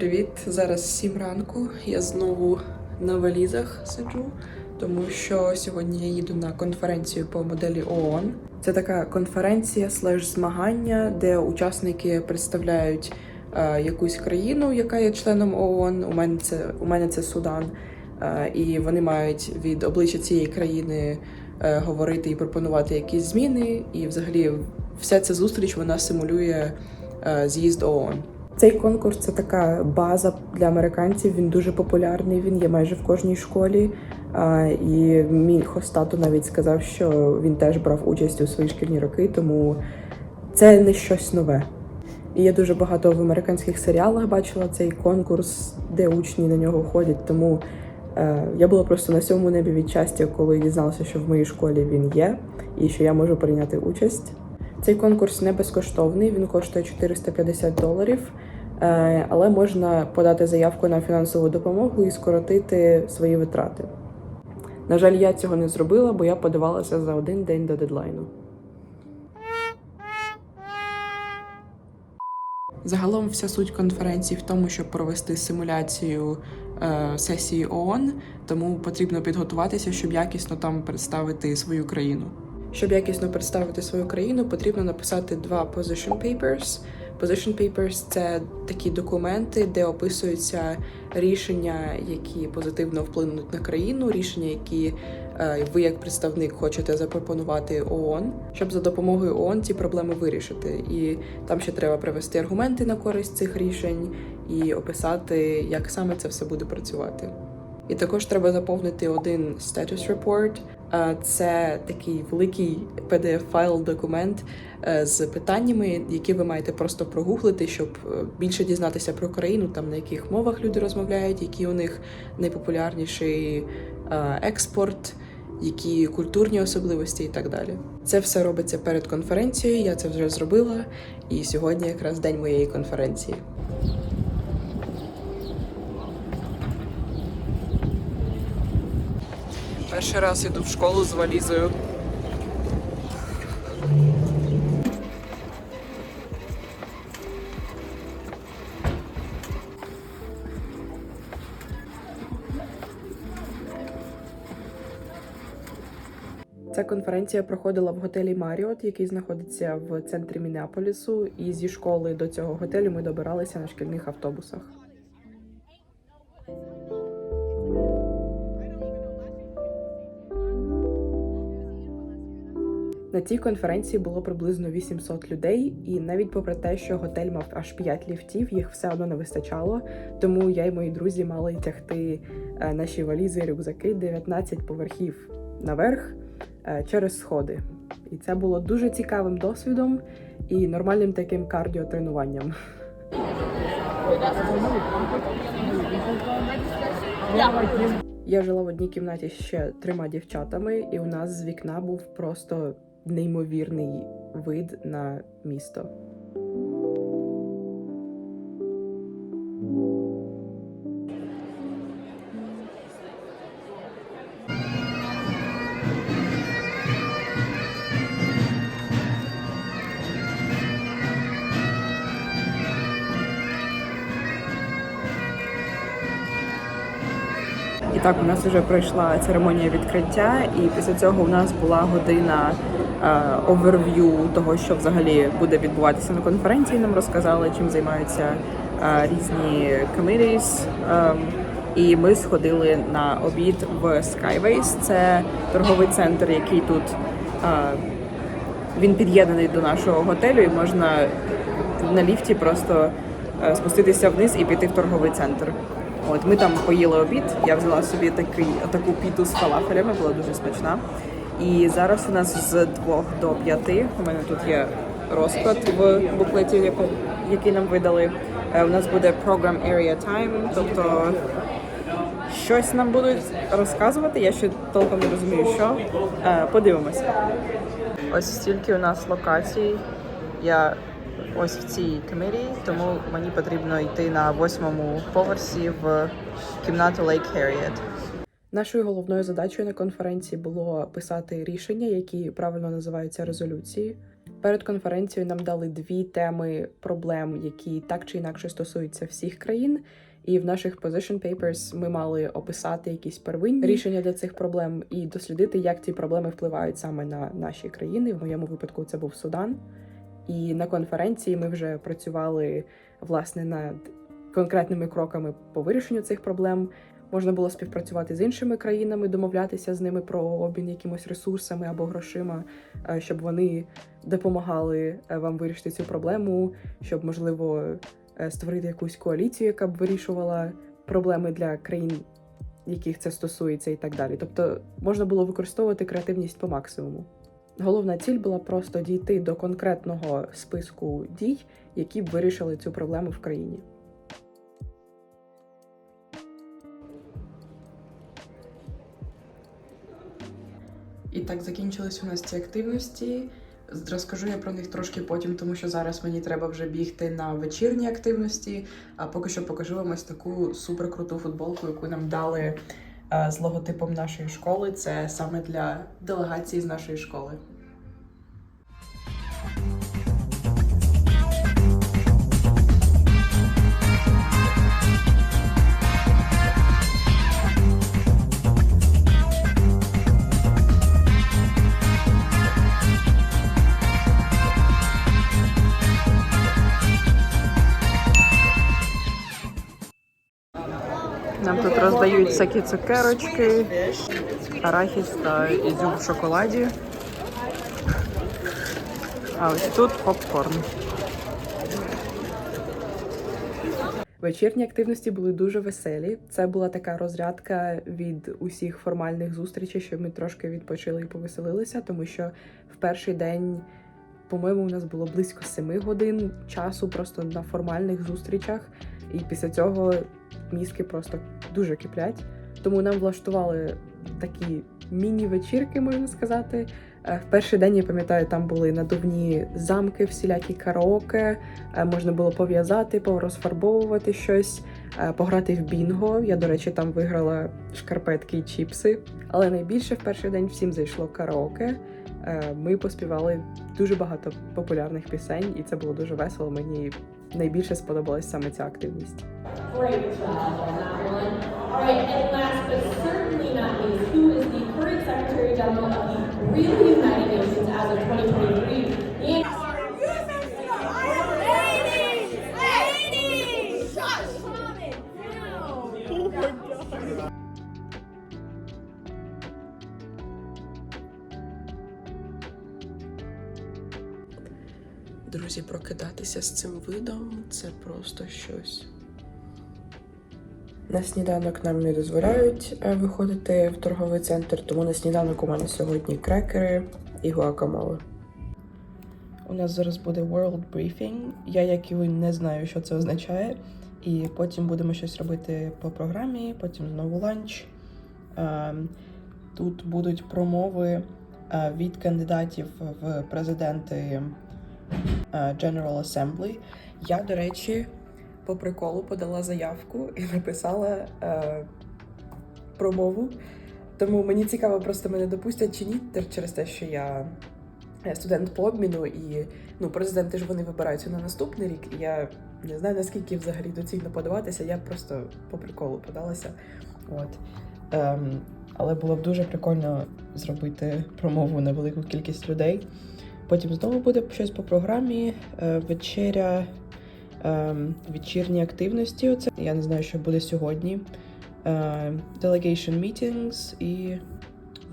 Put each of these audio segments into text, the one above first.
Привіт! Зараз 7 ранку. Я знову на валізах сиджу, тому що сьогодні я їду на конференцію по моделі ООН. Це така конференція слеш змагання, де учасники представляють е, якусь країну, яка є членом ООН. У мене це у мене це Судан. Е, і вони мають від обличчя цієї країни е, говорити і пропонувати якісь зміни. І взагалі вся ця зустріч вона симулює е, з'їзд ООН. Цей конкурс це така база для американців. Він дуже популярний. Він є майже в кожній школі. І мій хостату навіть сказав, що він теж брав участь у свої шкільні роки, тому це не щось нове. І я дуже багато в американських серіалах бачила цей конкурс, де учні на нього ходять. Тому е, я була просто на сьомому небі від щастя, коли дізналася, що в моїй школі він є, і що я можу прийняти участь. Цей конкурс не безкоштовний, він коштує 450 доларів, е, але можна подати заявку на фінансову допомогу і скоротити свої витрати. На жаль, я цього не зробила, бо я подавалася за один день до дедлайну. Загалом вся суть конференції в тому, щоб провести симуляцію е, сесії ООН, тому потрібно підготуватися, щоб якісно там представити свою країну. Щоб якісно представити свою країну, потрібно написати два position papers. Position papers – це такі документи, де описуються рішення, які позитивно вплинуть на країну, рішення, які е, ви як представник хочете запропонувати ООН, щоб за допомогою ООН ці проблеми вирішити. І там ще треба привести аргументи на користь цих рішень і описати, як саме це все буде працювати. І також треба заповнити один status report. Е, Це такий великий PDF-файл, документ е, з питаннями, які ви маєте просто прогуглити, щоб е, більше дізнатися про країну, там на яких мовах люди розмовляють, які у них найпопулярніший експорт, які культурні особливості і так далі. Це все робиться перед конференцією. Я це вже зробила, і сьогодні якраз день моєї конференції. Перший раз іду в школу з валізою. Ця конференція проходила в готелі Маріот, який знаходиться в центрі Мінеаполісу. І зі школи до цього готелю ми добиралися на шкільних автобусах. На цій конференції було приблизно 800 людей, і навіть попри те, що готель мав аж 5 ліфтів, їх все одно не вистачало. Тому я і мої друзі мали тягти е, наші валізи рюкзаки 19 поверхів наверх е, через сходи. І це було дуже цікавим досвідом і нормальним таким кардіотренуванням. Я жила в одній кімнаті ще трьома дівчатами, і у нас з вікна був просто неймовірний вид на місто. Так, у нас вже пройшла церемонія відкриття, і після цього у нас була година оверв'ю того, що взагалі буде відбуватися на конференції. Нам розказали, чим займаються е, різні committees. Ем, І ми сходили на обід в Skyways. Це торговий центр, який тут е, він під'єднаний до нашого готелю, і можна на ліфті просто е, спуститися вниз і піти в торговий центр. От ми там поїли обід. Я взяла собі такий таку піту з фалафелями, була дуже смачна. І зараз у нас з 2 до 5. У мене тут є розклад в буклеті, який нам видали. Е, У нас буде Program Area Time, тобто щось нам будуть розказувати. Я ще толком не розумію, що. Е, Подивимося. Ось стільки у нас локацій. Я ось в цій комірії, тому мені потрібно йти на восьмому поверсі в кімнату Lake Harriet. Нашою головною задачею на конференції було писати рішення, які правильно називаються резолюції. Перед конференцією нам дали дві теми проблем, які так чи інакше стосуються всіх країн. І в наших position papers ми мали описати якісь первинні рішення для цих проблем і дослідити, як ці проблеми впливають саме на наші країни. В моєму випадку це був Судан. І на конференції ми вже працювали власне над конкретними кроками по вирішенню цих проблем. Можна було співпрацювати з іншими країнами, домовлятися з ними про обмін якимось ресурсами або грошима, е, щоб вони допомагали е, вам вирішити цю проблему, щоб можливо е, створити якусь коаліцію, яка б вирішувала проблеми для країн, яких це стосується, і так далі. Тобто можна було використовувати креативність по максимуму. Головна ціль була просто дійти до конкретного списку дій, які б вирішили цю проблему в країні. І так закінчились у нас ці активності. Розкажу я про них трошки потім, тому що зараз мені треба вже бігти на вечірні активності. А поки що покажу вам ось таку суперкруту футболку, яку нам дали е, з логотипом нашої школи. Це саме для делегації з нашої школи. Нам тут роздають всякі цукерочки, арахіс та ізюм в шоколаді. А ось тут попкорн. Вечірні активності були дуже веселі. Це була така розрядка від усіх формальних зустрічей, щоб ми трошки відпочили і повеселилися, тому що в перший день, по-моєму, у нас було близько семи годин часу просто на формальних зустрічах. І після цього мізки просто дуже киплять. Тому нам влаштували такі міні-вечірки, можна сказати. Е, В перший день я пам'ятаю, там були надувні замки, всілякі караоке, е, можна було пов'язати, порозфарбовувати щось, е, пограти в бінго. Я, до речі, там виграла шкарпетки і чіпси. Але найбільше в перший день всім зайшло караоке. Е, Ми поспівали дуже багато популярних пісень, і це було дуже весело. Мені найбільше сподобалась саме ця активність. Great Друзі, прокидатися з цим видом це просто щось. На сніданок нам не дозволяють е, виходити в торговий центр, тому на сніданок у мене сьогодні крекери і гуакамоле. У нас зараз буде World Briefing. Я, як і ви, не знаю, що це означає. І потім будемо щось робити по програмі, потім знову ланч. Е, Тут будуть промови е, від кандидатів в президенти General Assembly. Я, до речі, по приколу подала заявку і написала е, промову. Тому мені цікаво, просто мене допустять чи ні, через те, що я е, студент по обміну, і ну, президенти ж вони вибираються на наступний рік. І я не знаю, наскільки взагалі доцільно подаватися. Я просто по приколу подалася. От. Ем, але було б дуже прикольно зробити промову на велику кількість людей. Потім знову буде щось по програмі, е, вечеря, ем, вечірні активності. Оце я не знаю, що буде сьогодні. Е, Delegation meetings і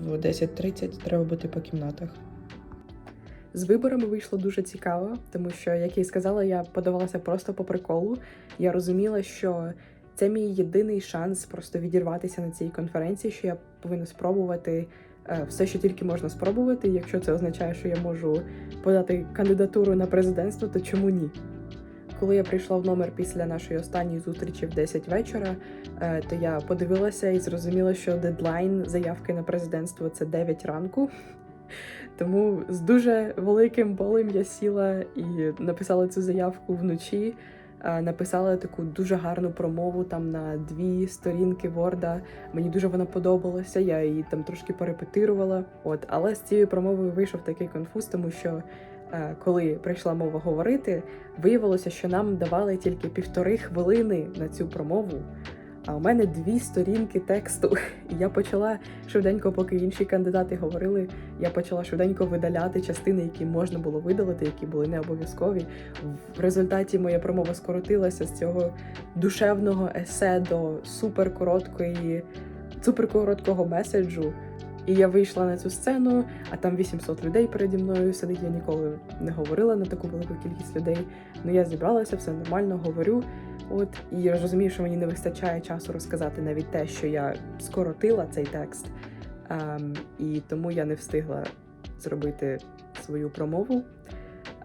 в 10.30 треба бути по кімнатах. З виборами вийшло дуже цікаво, тому що, як я і сказала, я подавалася просто по приколу. Я розуміла, що це мій єдиний шанс просто відірватися на цій конференції, що я повинна спробувати е, все, що тільки можна спробувати. Якщо це означає, що я можу подати кандидатуру на президентство, то чому ні? Коли я прийшла в номер після нашої останньої зустрічі в 10 вечора, е, то я подивилася і зрозуміла, що дедлайн заявки на президентство це 9 ранку. Тому з дуже великим болем я сіла і написала цю заявку вночі. Е, Написала таку дуже гарну промову там на дві сторінки Ворда. Мені дуже вона подобалася. Я її там трошки порепетирувала. От, але з цією промовою вийшов такий конфуз, тому що Е, Коли прийшла мова говорити, виявилося, що нам давали тільки півтори хвилини на цю промову. А у мене дві сторінки тексту. І я почала швиденько, поки інші кандидати говорили, я почала швиденько видаляти частини, які можна було видалити, які були не обов'язкові. В результаті моя промова скоротилася з цього душевного есе до суперкороткої, суперкороткого меседжу. І я вийшла на цю сцену, а там 800 людей переді мною сидить. Я ніколи не говорила на таку велику кількість людей. Ну я зібралася, все нормально, говорю. От і я розумію, що мені не вистачає часу розказати навіть те, що я скоротила цей текст. Ем, і тому я не встигла зробити свою промову.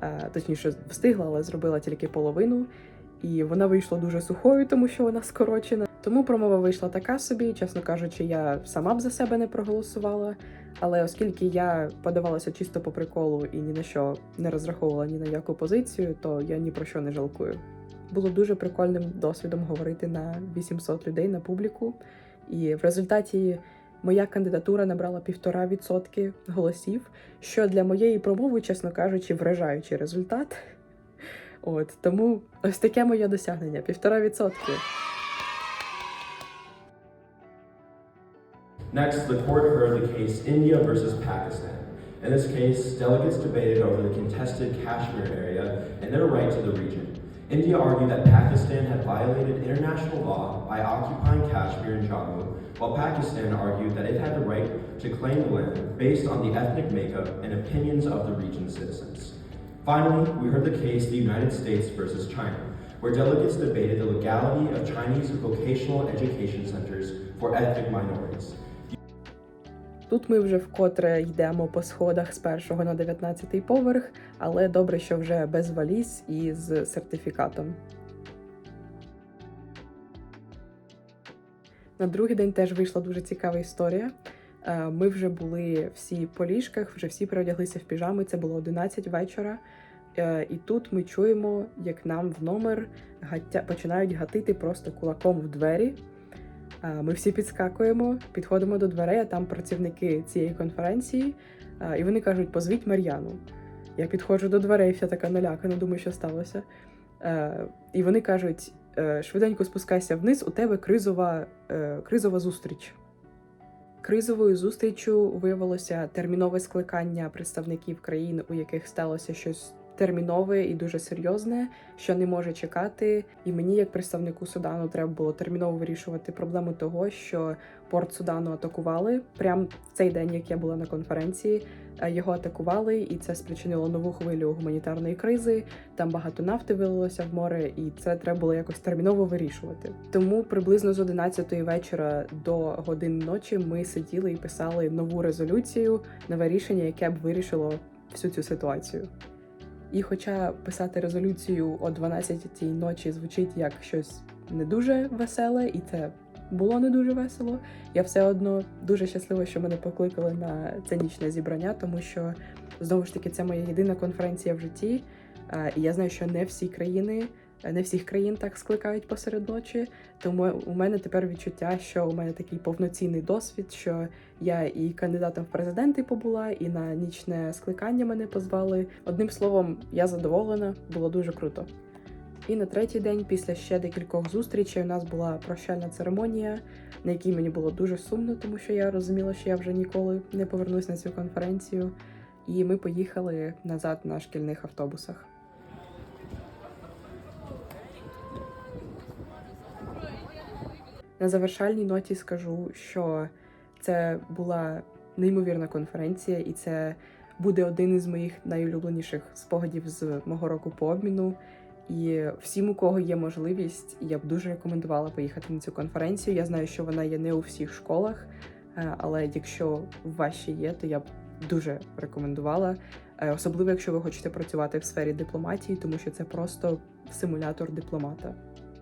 Е, точніше, встигла, але зробила тільки половину. І вона вийшла дуже сухою, тому що вона скорочена. Тому промова вийшла така собі. Чесно кажучи, я сама б за себе не проголосувала. Але оскільки я подавалася чисто по приколу і ні на що не розраховувала ні на яку позицію, то я ні про що не жалкую. Було дуже прикольним досвідом говорити на 800 людей на публіку, і в результаті моя кандидатура набрала півтора відсотки голосів, що для моєї промови, чесно кажучи, вражаючий результат. От тому ось таке моє досягнення півтора відсотки. Next, the court heard the case India versus Pakistan. In this case, delegates debated over the contested Kashmir area and their right to the region. India argued that Pakistan had violated international law by occupying Kashmir and Jammu, while Pakistan argued that it had the right to claim the land based on the ethnic makeup and opinions of the region's citizens. Finally, we heard the case the United States versus China, where delegates debated the legality of Chinese vocational education centers for ethnic minorities. Тут ми вже вкотре йдемо по сходах з першого на 19-й поверх, але добре, що вже без валіз і з сертифікатом. На другий день теж вийшла дуже цікава історія. Е, Ми вже були всі по ліжках, вже всі переодяглися в піжами. Це було 11 вечора. Е, І тут ми чуємо, як нам в номер гаття... починають гатити просто кулаком в двері. Ми всі підскакуємо, підходимо до дверей, а там працівники цієї конференції, і вони кажуть: позвіть Мар'яну. Я підходжу до дверей, вся така налякана, думаю, що сталося. Е, І вони кажуть: «Е, швиденько спускайся вниз, у тебе кризова, е, кризова зустріч. Кризовою зустрічю виявилося термінове скликання представників країн, у яких сталося щось термінове і дуже серйозне, що не може чекати. І мені, як представнику Судану, треба було терміново вирішувати проблему того, що порт Судану атакували прямо в цей день, як я була на конференції. е, Його атакували, і це спричинило нову хвилю гуманітарної кризи. Там багато нафти вилилося в море, і це треба було якось терміново вирішувати. Тому приблизно з 11 вечора до годин ночі ми сиділи і писали нову резолюцію, нове рішення, яке б вирішило всю цю ситуацію. І хоча писати резолюцію о 12-й ночі звучить як щось не дуже веселе, і це було не дуже весело, я все одно дуже щаслива, що мене покликали на це нічне зібрання, тому що знову ж таки це моя єдина конференція в житті. І я знаю, що не всі країни, не всіх країн так скликають посеред ночі. Тому у мене тепер відчуття, що у мене такий повноцінний досвід, що я і кандидатом в президенти побула, і на нічне скликання мене позвали. Одним словом, я задоволена, було дуже круто. І на третій день, після ще декількох зустрічей, у нас була прощальна церемонія, на якій мені було дуже сумно, тому що я розуміла, що я вже ніколи не повернусь на цю конференцію. І ми поїхали назад на шкільних автобусах. На завершальній ноті скажу, що це була неймовірна конференція, і це буде один із моїх найулюбленіших спогадів з мого року по обміну. І всім, у кого є можливість, я б дуже рекомендувала поїхати на цю конференцію. Я знаю, що вона є не у всіх школах, е, але якщо вас ще є, то я б дуже рекомендувала. Е, Особливо, якщо ви хочете працювати в сфері дипломатії, тому що це просто симулятор дипломата.